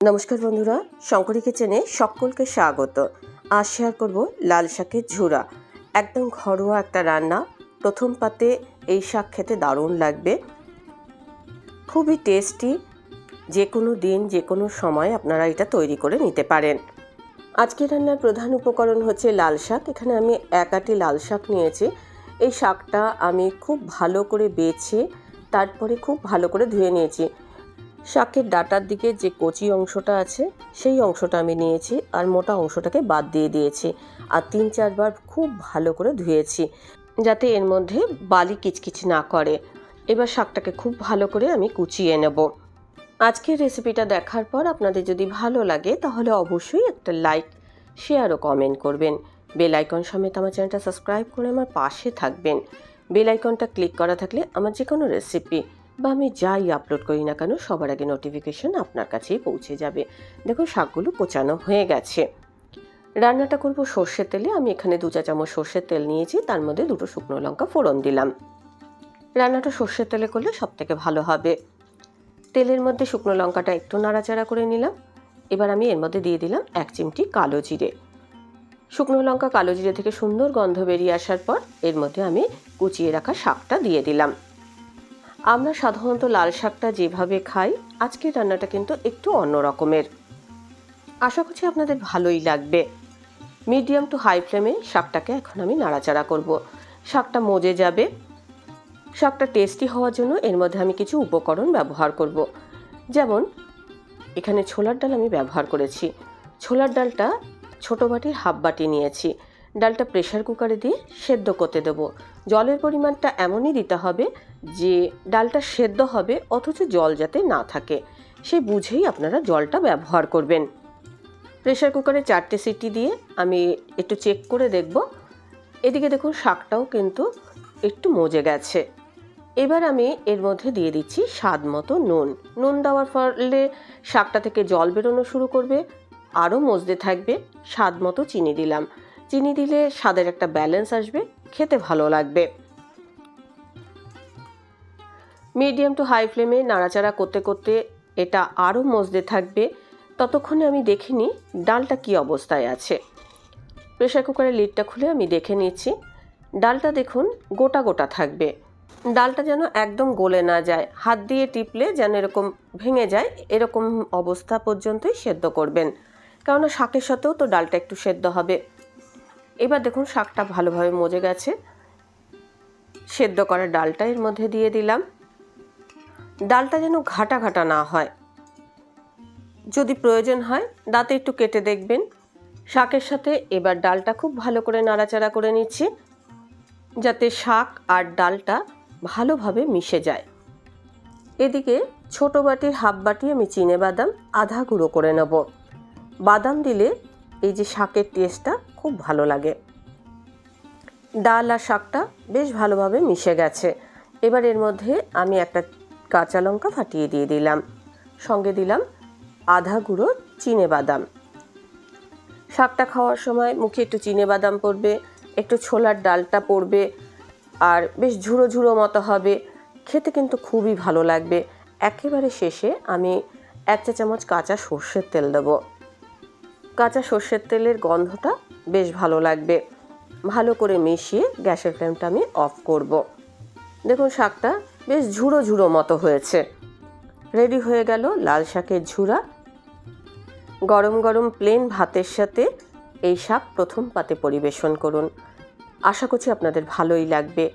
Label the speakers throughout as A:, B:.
A: নমস্কার বন্ধুরা, শঙ্করী কিচেনে সকলকে স্বাগত। আজ শেয়ার করব লাল শাকের ঝুরা। একদম ঘরোয়া একটা রান্না। প্রথম পাতে এই শাক খেতে দারুণ লাগবে। খুবই টেস্টি যে কোনো দিন, যে কোনো সময় আপনারা এটা তৈরি করে নিতে পারেন। আজকে রান্নার প্রধান উপকরণ হচ্ছে লাল শাক। এখানে আমি এক আটি লাল শাক নিয়েছি। এই শাকটা আমি খুব ভালো করে বেছে, তারপরে খুব ভালো করে ধুয়ে নিয়েছি। শাকের ডাটার দিকে যে কচি অংশটা আছে, সেই অংশটা আমি নিয়েছি আর মোটা অংশটাকে বাদ দিয়ে দিয়েছি আর তিন চারবার খুব ভালো করে ধুয়েছি যাতে এর মধ্যে বালি কিচকিচ না করে। এবার শাকটাকে খুব ভালো করে আমি কুচিয়ে নেব। আজকের রেসিপিটা দেখার পর আপনাদের যদি ভালো লাগে, তাহলে অবশ্যই একটা লাইক, শেয়ার ও কমেন্ট করবেন। বেল আইকন সমেত আমার চ্যানেলটা সাবস্ক্রাইব করে আমার পাশে থাকবেন। বেল আইকনটা ক্লিক করা থাকলে আমার যে কোনো রেসিপি বা আমি যাই আপলোড করি না কেন, সবার আগে নোটিফিকেশন আপনার কাছেই পৌঁছে যাবে। দেখুন, শাকগুলো কোচানো হয়ে গেছে। রান্নাটা করব সর্ষের তেলে। আমি এখানে দু চা চামচ সর্ষের তেল নিয়েছি, তার মধ্যে দুটো শুকনো লঙ্কা ফোড়ন দিলাম। রান্নাটা সর্ষের তেলে করলে সব থেকে ভালো হবে। তেলের মধ্যে শুকনো লঙ্কাটা একটু নাড়াচাড়া করে নিলাম। এবার আমি এর মধ্যে দিয়ে দিলাম এক চিমটি কালো জিরে। শুকনো লঙ্কা কালো জিরে থেকে সুন্দর গন্ধ বেরিয়ে আসার পর, এর মধ্যে আমি কুচিয়ে রাখা শাকটা দিয়ে দিলাম। আমরা সাধারণত লাল শাকটা যেভাবে খাই, আজকের রান্নাটা কিন্তু একটু অন্য রকমের। আশা করছি আপনাদের ভালোই লাগবে। মিডিয়াম টু হাই ফ্লেমে শাকটাকে এখন আমি নাড়াচাড়া করব। শাকটা মজে যাবে। শাকটা টেস্টি হওয়ার জন্য এর মধ্যে আমি কিছু উপকরণ ব্যবহার করব। যেমন, এখানে ছোলার ডাল আমি ব্যবহার করেছি। ছোলার ডালটা ছোটো বাটির হাফ বাটি নিয়েছি। ডালটা প্রেশার কুকারে দিয়ে সেদ্ধ করতে দেবো। জলের পরিমাণটা এমনই দিতে হবে যে ডালটা সেদ্ধ হবে, অথচ জল যাতে না থাকে। সে বুঝেই আপনারা জলটা ব্যবহার করবেন। প্রেশার কুকারে চারটে সিটি দিয়ে আমি একটু চেক করে দেখব। এদিকে দেখুন, শাকটাও কিন্তু একটু মজে গেছে। এবার আমি এর মধ্যে দিয়ে দিচ্ছি স্বাদ মতো নুন। নুন দেওয়ার ফলে শাকটা থেকে জল বেরোনো শুরু করবে, আরও মজতে থাকবে। স্বাদ মতো চিনি দিলাম। চিনি দিলে স্বাদের একটা ব্যালেন্স আসবে, খেতে ভালো লাগবে। মিডিয়াম টু হাই ফ্লেমে নাড়াচাড়া করতে করতে এটা আরও মজতে থাকবে। ততক্ষণে আমি দেখিনি ডালটা কি অবস্থায় আছে। প্রেশার কুকারের লিডটা খুলে আমি দেখে নিচ্ছি। ডালটা দেখুন গোটা গোটা থাকবে। ডালটা যেন একদম গলে না যায়। হাত দিয়ে টিপলে যেন এরকম ভেঙে যায়, এরকম অবস্থা পর্যন্তই সেদ্ধ করবেন। কেননা শাকের সাথেও তো ডালটা একটু সেদ্ধ হবে। এবার দেখুন শাকটা ভালোভাবে মজে গেছে। সেদ্ধ করা ডালটা এর মধ্যে দিয়ে দিলাম। ডালটা যেন ঘাটা ঘাটা না হয়। যদি প্রয়োজন হয়, দাঁতে একটু কেটে দেখবেন। শাকের সাথে এবার ডালটা খুব ভালো করে নাড়াচাড়া করে নিচ্ছি, যাতে শাক আর ডালটা ভালোভাবে মিশে যায়। এদিকে ছোট বাটির হাফ বাটি আমি চিনে বাদাম আধা গুঁড়ো করে নেব। বাদাম দিলে এই যে শাকের টেস্টটা খুব ভালো লাগে। ডাল আর শাকটা বেশ ভালোভাবে মিশে গেছে। এবার এর মধ্যে আমি একটা কাঁচা লঙ্কা ফাটিয়ে দিয়ে দিলাম। সঙ্গে দিলাম আধা গুঁড়ো চিনে বাদাম। শাকটা খাওয়ার সময় মুখে একটু চিনে বাদাম পড়বে, একটু ছোলার ডালটা পড়বে আর বেশ ঝুড়ো ঝুড়ো মতো হবে। খেতে কিন্তু খুবই ভালো লাগবে। একেবারে শেষে আমি এক চা চামচ কাঁচা সর্ষের তেল দেবো। কাঁচা সর্ষের তেলের গন্ধটা বেশ ভালো লাগবে। ভালো করে মিশিয়ে গ্যাসের ফ্লেমটা আমি অফ করব। দেখুন, শাকটা বেশ ঝুড়ো ঝুড়ো মতো হয়েছে। রেডি হয়ে গেল লাল শাকের ঝুড়া। গরম গরম প্লেন ভাতের সাথে এই শাক প্রথম পাতে পরিবেশন করুন। আশা করছি আপনাদের ভালোই লাগবে।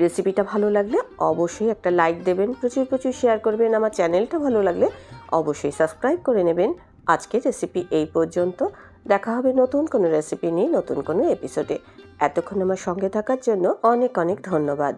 A: রেসিপিটা ভালো লাগলে অবশ্যই একটা লাইক দেবেন, প্রচুর প্রচুর শেয়ার করবেন, আমার চ্যানেলটা ভালো লাগলে অবশ্যই সাবস্ক্রাইব করে নেবেন। আজকের রেসিপি এই পর্যন্ত। দেখা হবে নতুন কোনো রেসিপি নিয়ে, নতুন কোনো এপিসোডে এতক্ষণ আমার সঙ্গে থাকার জন্য অনেক অনেক ধন্যবাদ।